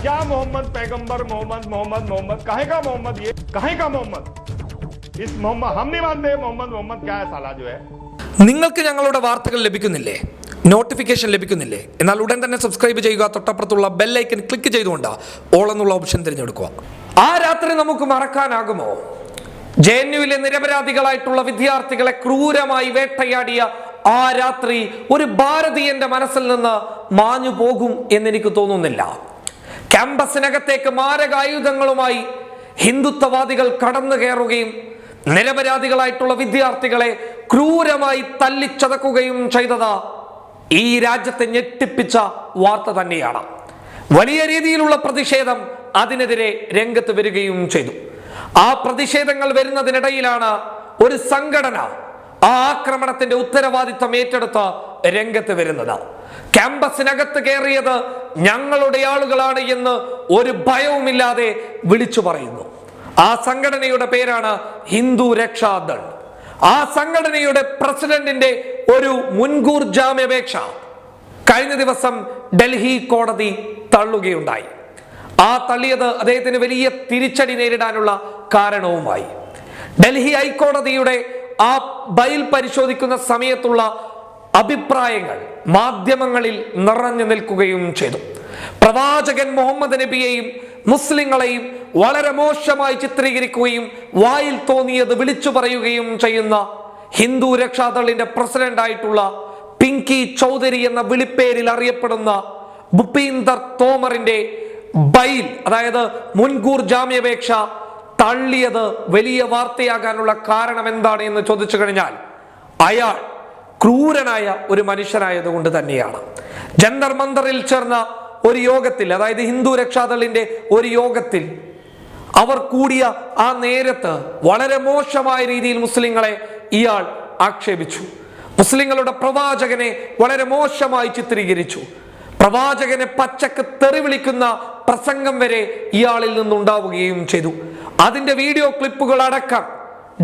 क्या मोहम्मद पैगंबर मोहम्मद मोहम्मद मोहम्मद काहे का मोहम्मद ये काहे का मोहम्मद इस मोहम्मद हम नहीं मानते मोहम्मद मोहम्मद क्या है साला जो है നിങ്ങൾക്ക് ഞങ്ങളുടെ വാർത്തകൾ ലഭിക്കുന്നില്ലേ നോട്ടിഫിക്കേഷൻ ലഭിക്കുന്നില്ലേ എന്നാൽ ഉടൻ തന്നെ സബ്സ്ക്രൈബ് ചെയ്യുക തൊട്ടപ്പുറത്തുള്ള ബെല്ലൈക്കൻ ക്ലിക്ക് ചെയ്തുകൊണ്ട് ഓൾ എന്നുള്ള ഓപ്ഷൻ തിരഞ്ഞെടുക്കുക ആ രാത്രി നമുക്ക് മറക്കാനാകുമോ ജെ എൻ യുവിലെ നിരപരാധികളായിട്ടുള്ള വിദ്യാർത്ഥികളെ ക്രൂരമായി വേട്ടയാടിയ ആ രാത്രി ഒരു ഭാരതീയന്റെ മനസ്സിൽ നിന്ന് മാഞ്ഞു പോകും എന്നെനിക്ക് തോന്നുന്നില്ല ക്യാമ്പസിനകത്തേക്ക് മാരകായുധങ്ങളുമായി ഹിന്ദുത്വവാദികൾ കടന്നു കയറുകയും നിരപരാധികളായിട്ടുള്ള വിദ്യാർത്ഥികളെ ക്രൂരമായി തല്ലിച്ചതക്കുകയും ചെയ്തത് ഈ രാജ്യത്തെ ഞെട്ടിപ്പിച്ച വാർത്ത തന്നെയാണ്. വലിയ രീതിയിലുള്ള പ്രതിഷേധം അതിനെതിരെ രംഗത്ത് വരികയും ചെയ്തു. ആ പ്രതിഷേധങ്ങൾ വരുന്നതിനിടയിലാണ് ഒരു സംഘടന ആ ആക്രമണത്തിന്റെ ഉത്തരവാദിത്തം ഏറ്റെടുത്ത് രംഗത്ത് വരുന്നത്. ക്യാമ്പസിനകത്ത് കയറിയത് ഞങ്ങളുടെ ആളുകളാണ് എന്ന് ഒരു ഭയവുമില്ലാതെ വിളിച്ചു പറയുന്നു. ആ സംഘടനയുടെ പേരാണ് ഹിന്ദു രക്ഷാദൾ ആ സംഘടനയുടെ പ്രസിഡന്റിന്റെ ഒരു മുൻകൂർ ജാമ്യാപേക്ഷ കഴിഞ്ഞ ദിവസം ഡൽഹി കോടതി തള്ളുകയുണ്ടായി. ആ തള്ളിയത് അദ്ദേഹത്തിന് വലിയ തിരിച്ചടി നേരിടാനുള്ള കാരണവുമായി. ഡൽഹി ഹൈക്കോടതിയുടെ ആ ബൈൽ പരിശോധിക്കുന്ന സമയത്തുള്ള അഭിപ്രായങ്ങൾ മാധ്യമങ്ങളിൽ നിറഞ്ഞു നിൽക്കുകയും ചെയ്തു. പ്രവാചകൻ മുഹമ്മദ് നബിയെയും മുസ്ലിങ്ങളെയും വളരെ മോശമായി ചിത്രീകരിക്കുകയും വായിൽ തോന്നിയത് വിളിച്ചു പറയുകയും ചെയ്യുന്ന ഹിന്ദു രക്ഷാദളിന്റെ പ്രസിഡന്റ് ആയിട്ടുള്ള പിങ്കി ചൗധരി എന്ന വിളിപ്പേരിൽ അറിയപ്പെടുന്ന ഭുപീന്ദർ തോമറിന്റെ ബൈൽ അതായത് മുൻകൂർ ജാമ്യാപേക്ഷ തള്ളിയത് വലിയ വാർത്തയാകാനുള്ള കാരണം എന്താണ് എന്ന് ചോദിച്ചു കഴിഞ്ഞാൽ അയാൾ ക്രൂരനായ ഒരു മനുഷ്യനായതുകൊണ്ട് തന്നെയാണ്. ജന്തർ മന്ദറിൽ ചേർന്ന ഒരു യോഗത്തിൽ അതായത് ഹിന്ദു രക്ഷാദളിന്റെ ഒരു യോഗത്തിൽ അവർ കൂടിയ ആ നേരത്ത് വളരെ മോശമായ രീതിയിൽ മുസ്ലിങ്ങളെ ഇയാൾ ആക്ഷേപിച്ചു. മുസ്ലിങ്ങളുടെ പ്രവാചകനെ വളരെ മോശമായി ചിത്രീകരിച്ചു. പ്രവാചകനെ പച്ചക്ക് തെറിവിളിക്കുന്ന പ്രസംഗം വരെ ഇയാളിൽ നിന്നുണ്ടാവുകയും ചെയ്തു. അതിന്റെ വീഡിയോ ക്ലിപ്പുകൾ അടക്കം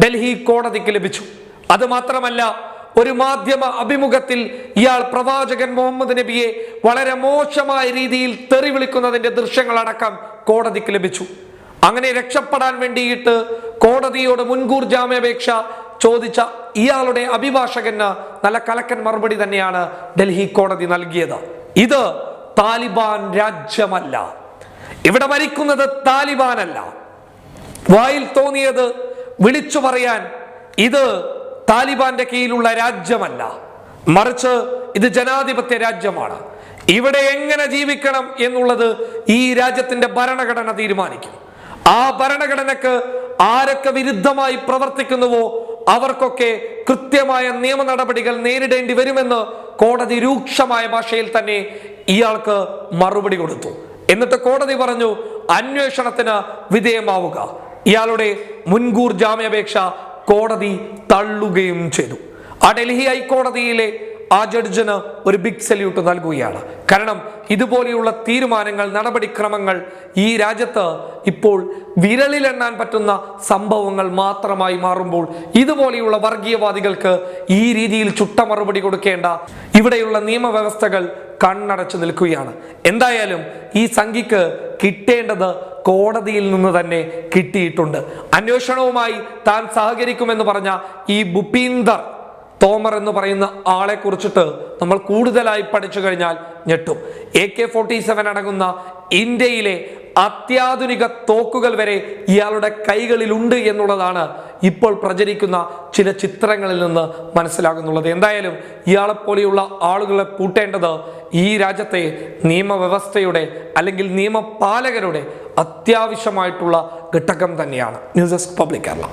ഡൽഹി കോടതിക്ക് ലഭിച്ചു. അത് മാത്രമല്ല ഒരു മാധ്യമ അഭിമുഖത്തിൽ ഇയാൾ പ്രവാചകൻ മുഹമ്മദ് നബിയെ വളരെ മോശമായ രീതിയിൽ തെറി വിളിക്കുന്നതിന്റെ ദൃശ്യങ്ങളടക്കം കോടതിക്ക് ലഭിച്ചു. അങ്ങനെ രക്ഷപ്പെടാൻ വേണ്ടിയിട്ട് കോടതിയോട് മുൻകൂർ ജാമ്യാപേക്ഷ ചോദിച്ച ഇയാളുടെ അഭിഭാഷകന് നല്ല കലക്കൻ മറുപടി തന്നെയാണ് ഡൽഹി കോടതി നൽകിയത്. ഇത് താലിബാൻ രാജ്യമല്ല. ഇവിടെ ഭരിക്കുന്നത് താലിബാനല്ല. വായിൽ തോന്നിയത് വിളിച്ചു പറയാൻ ഇത് താലിബാന്റെ കീഴിലുള്ള രാജ്യമല്ല. മറിച്ച് ഇത് ജനാധിപത്യ രാജ്യമാണ്. ഇവിടെ എങ്ങനെ ജീവിക്കണം എന്നുള്ളത് ഈ രാജ്യത്തിന്റെ ഭരണഘടന തീരുമാനിക്കും. ആ ഭരണഘടനക്ക് ആരൊക്കെ വിരുദ്ധമായി പ്രവർത്തിക്കുന്നുവോ അവർക്കൊക്കെ കൃത്യമായ നിയമ നടപടികൾ നേരിടേണ്ടി വരുമെന്ന് കോടതി രൂക്ഷമായ ഭാഷയിൽ തന്നെ ഇയാൾക്ക് മറുപടി കൊടുത്തു. എന്നിട്ട് കോടതി പറഞ്ഞു അന്വേഷണത്തിന് വിധേയമാവുക. ഇയാളുടെ മുൻകൂർ ജാമ്യാപേക്ഷ കോടതി തള്ളുകയും ചെയ്തു. ആ ഡൽഹി ഹൈക്കോടതിയിലെ ആ ജഡ്ജിന് ഒരു ബിഗ് സല്യൂട്ട് നൽകുകയാണ്. കാരണം ഇതുപോലെയുള്ള തീരുമാനങ്ങൾ നടപടിക്രമങ്ങൾ ഈ രാജ്യത്ത് ഇപ്പോൾ വിരലിലെണ്ണാൻ പറ്റുന്ന സംഭവങ്ങൾ മാത്രമായി മാറുമ്പോൾ ഇതുപോലെയുള്ള വർഗീയവാദികൾക്ക് ഈ രീതിയിൽ ചുട്ട മറുപടി കൊടുക്കേണ്ട ഇവിടെയുള്ള നിയമവ്യവസ്ഥകൾ കണ്ണടച്ചു നിൽക്കുകയാണ്. എന്തായാലും ഈ സംഖ്യക്ക് കിട്ടേണ്ടത് കോടതിയിൽ നിന്ന് തന്നെ കിട്ടിയിട്ടുണ്ട്. അന്വേഷണവുമായി താൻ സഹകരിക്കുമെന്ന് പറഞ്ഞ ഈ ഭുപീന്ദർ തോമർ എന്ന് പറയുന്ന ആളെ കുറിച്ചിട്ട് നമ്മൾ കൂടുതലായി പഠിച്ചു കഴിഞ്ഞാൽ ഞെട്ടും. എ കെ ഫോർട്ടി സെവൻ അടങ്ങുന്ന ഇന്ത്യയിലെ അത്യാധുനിക തോക്കുകൾ വരെ ഇയാളുടെ കൈകളിലുണ്ട് എന്നുള്ളതാണ് ഇപ്പോൾ പ്രചരിക്കുന്ന ചില ചിത്രങ്ങളിൽ നിന്ന് മനസ്സിലാകുന്നുള്ളത്. എന്തായാലും ഇയാളെപ്പോലെയുള്ള ആളുകളെ പൂട്ടേണ്ടത് ഈ രാജ്യത്തെ നിയമവ്യവസ്ഥയുടെ അല്ലെങ്കിൽ നിയമപാലകരുടെ അത്യാവശ്യമായിട്ടുള്ള ഘട്ടകം തന്നെയാണ്. News desk public Kerala.